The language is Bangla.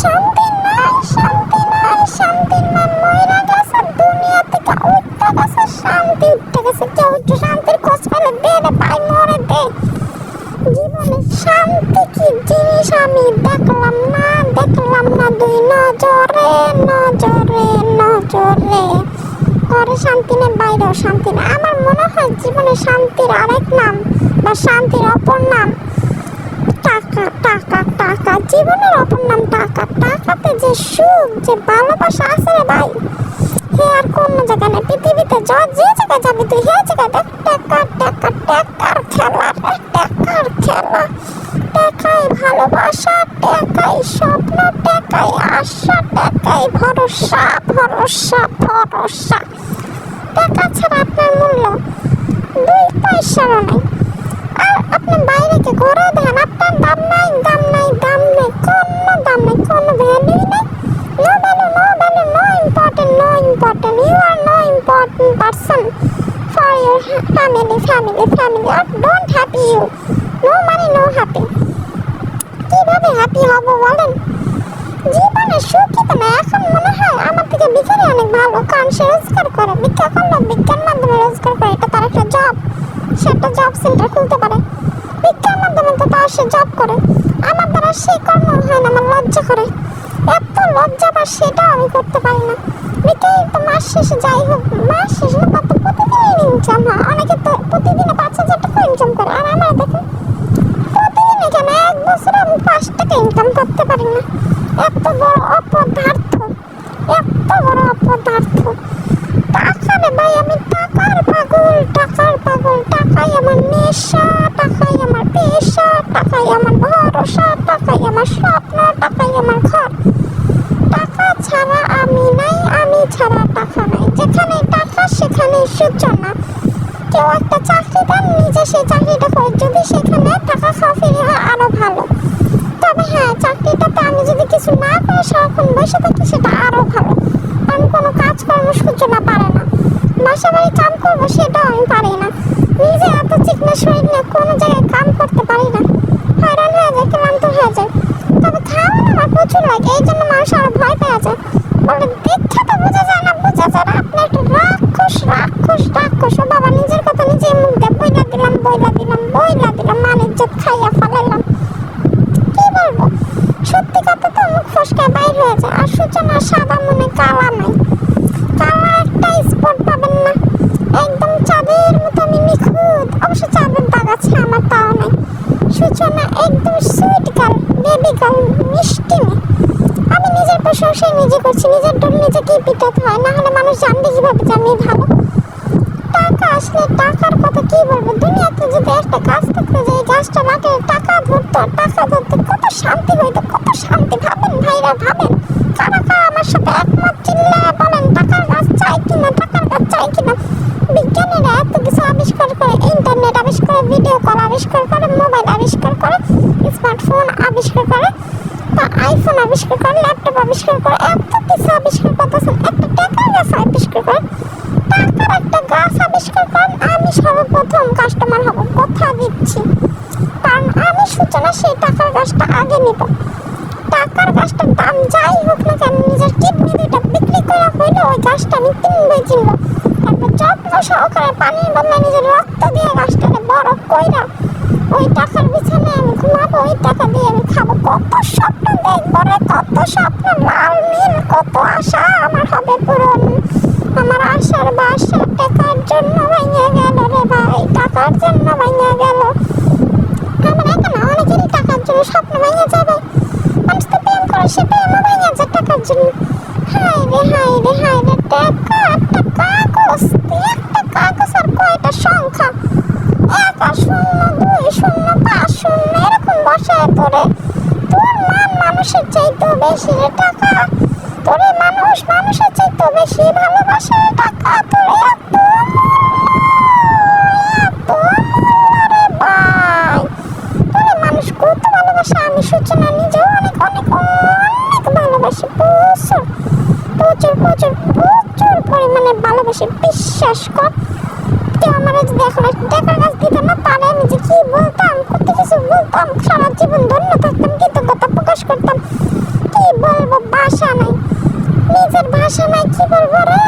শান্তি নাই শান্তি নাই শান্তির নাম ময়রা গেছে দুনিয়া থেকে উঠতে গেছে, শান্তি উঠতে গেছে। কেউ একটু শান্তির খোঁজ পেলে দে রে মরে দে। জীবনে শান্তি কি জিনিস আমি দেখলাম না দেখলাম না দুই নজরে নজরে নজরে। ঘরে শান্তি নেই, বাইরেও শান্তি নেই। আমার মনে হয় জীবনে শান্তির আরেক নাম বা শান্তির অপর নাম টাকা টাকা টাকা। জীবনের অপর নাম টাকা। টাকাতে যে সুখ, যে ভালোবাসা আছে রে ভাই, হে আর কোন জায়গা নেই। পৃথিবীতে যা যে জায়গায় যাবি তুই, হে জায়গায় দেখ। টাকা টাকা, টাকার খেলা টাকার খেলা। টাকাই ভালোবাসা টাকাই স্বপ্ন টাকাই আশা টাকাই ভরসা ভরসা ভরসা। টাকা ছাড়া আপনার মূল্য দুই পয়সারও নেই। আপনি বাইরেকে ঘুরে দেন আপনার দাম নাই দাম নাই, দাম নেই, কোনো দাম নেই, কোনো ভ্যালু নেই। No value no value no important no important you are no important person for your family family family R don't happy you no money no happy কীভাবে হ্যাপি হব বলেন? জীবনে সুখী তো না, এখন মনে হয় আমার থেকে ভিখারি অনেক ভালো, কারণ সে রোজগার করে। ভিক্ষা করল ভিক্ষার মাধ্যমে রোজগার করে, এটা তার একটা জব সে একটা জব সেন্টার খুলতে পারে। ভিক্ষার মাধ্যমে তো তার সে জব করে। আমার দ্বারা সেই কর্ম হয় না, আমার লজ্জা করে। এত লজ্জা বা সেটাও আমি করতে পারি না। ভিক্ষাই তো মাস শেষে যাই হোক, মাস শেষে না, কত প্রতিদিনের ইনকাম হয়। অনেকে তো প্রতিদিনে পাঁচ হাজার টাকা ইনকাম করে। আর আমার দেখুন প্রতিদিন এখানে এক বছর আমি পাঁচ টাকা ইনকাম করতে পারি না। এত বড় অপদার্থ এত বড় অপদার্থ টাকা রে ভাই আমি টাকার পাগল টাকার পাগল টাকাই আমার নেশা টাকাই আমার পেশা টাকাই আমার ভরসা টাকাই আমার স্বপ্ন টাকাই আমার ঘর। টাকা ছাড়া আমি নাই, আমি ছাড়া টাকা নাই। যেখানে টাকা, সেখানে সূচনা। কেউ একটা চাকরি দেন, নিজে সেই চাকরিটা করে যদি সেখানে টাকা খাওয়া ফিরে হয়, আরও ভালো। তবে হ্যাঁ চাকরিটাতে আমি যদি কিছু না করে সারাক্ষণ বসে থাকি, সেটা আরও ভালো। আমি কোনো কাজকর্ম সূচনা পারে না। বাসা বাড়ি কাম করব, সেটাও আমি পারি না। নিজে এত চিকনা শরীর নিয়ে কোনো জায়গায় কাম করতে পারি না হয়রান হয়ে যায় ক্লান্ত হয়ে যায় তবে খাওয়ানো আমার প্রচুর লাগে এই জন্য মানুষ আরও ভয় পেয়ে যায় বলে দেখে তো বোঝা যায় না বোঝা যায় না আপনি একটু রাক্ষস রাক্ষস রাক্ষস ও বাবা নিজের কথা নিজে মুখ দিয়ে বইলা দিলাম বইলা দিলাম বইলা দিলাম মান ইজ্জত খাইয়া ফেলাইলাম কি বলব সত্যি কথা তো মুখ ফসকে বাইর হয়ে যায় আর সূচনা সাদা মনে কালা নাই কালা একটা স্পট পাবেন না একদম চাঁদের মতো আমি নিখুঁত অবশ্য চাঁদের দাগ আছে আমার তাও নাই সূচনা একদম সুইট গার্ল বেবি মিষ্টি আমি নিজের প্রশংসায় নিজে করছি, নিজের ডোল নিজেকেই পিটাতে হয়, না হলে মানুষ জানবে কীভাবে যে আমি ভালো। টাকা আসলে টাকার কথা কি বলব? দুনিয়াতে যদি একটা গাছ থাকতো যাই গাছটা মাঠে টাকা ধরতো, টাকা ধরতে কত শান্তি হইতো, কত শান্তি ভাবেন ভাইরা, ভাবেন। কারা কারা আমার সাথে একমত চিল্লায় বলেন টাকার গাছ চাই কিনা টাকার গাছ চাই কিনা বিজ্ঞানীরা এত কিছু আবিষ্কার করে ইন্টারনেট আবিষ্কার করে ভিডিও কল আবিষ্কার করে মোবাইল আবিষ্কার করে স্মার্টফোন আবিষ্কার করে, তা আইফোন আবিষ্কার করে ল্যাপটপ আবিষ্কার করে, এত কিছু আবিষ্কার করতেছেন, একটা টাকার গাছ আবিষ্কার করে টাকার একটা গাছ আবিষ্কার করেন আমি সর্বপ্রথম কাস্টমার হব, কথা দিচ্ছি। কারণ আমি সূচনা সেই টাকার গাছটা আগে নিব। টাকার গাছটার দাম যাই হোক না কেন, নিজের কিডনি দুইটা বিক্রি করা হইলে, ওই গাছটা আমি কিনবই কিনবো তারপর যত্ন সহকারে পানির বদলে নিজের রক্ত দিয়ে গাছটাকে বড় কইরা ওই টাকার আমি ঘুমাবো, ওই টাকা দিয়ে আমি খাব। কত স্বপ্ন দেখব রে কত স্বপ্ন। লাল নীল কত আশা আমার হবে পূরণ। আমার আশার বাসা টাকার জন্য ভেঙে গেল রে ভাই, টাকার জন্য ভেঙে গেল। আমার একা না অনেকেরই টাকার জন্য স্বপ্ন ভেঙে যাবে। মানুষ তো প্রেম করে, সে প্রেমও ভেঙে যায় টাকার জন্য। হাই রে হাই রে হাই রে, টাকা, একটা কাগজ একটা কাগজ আর কয়টা সংখ্যা? এক আর শূন্য, দুই শূন্য শূন্য এরকম বসায় তোরে। তোর মান মানুষের চাইতেও বেশি টাকা। তোরে মানুষ মানুষের চাইতেও বেশি ভালোবাসে টাকা। তোরে এত কত ভালোবাসে, আমি সূচনা নিজেও অনেক অনেক অনেক ভালোবাসি প্রচুর প্রচুর প্রচুর পরিমাণে ভালোবাসি, বিশ্বাস কর। আমার যদি এখন একটা গাছ দিত না তাহলে আমি যে কি বলতাম? কত কিছু বলতাম, সারা জীবন ধন্য থাকতাম, কৃতজ্ঞতা প্রকাশ করতাম। কি বলব, বাসা নাই, নিজের ভাষা নাই, কি বলব রে?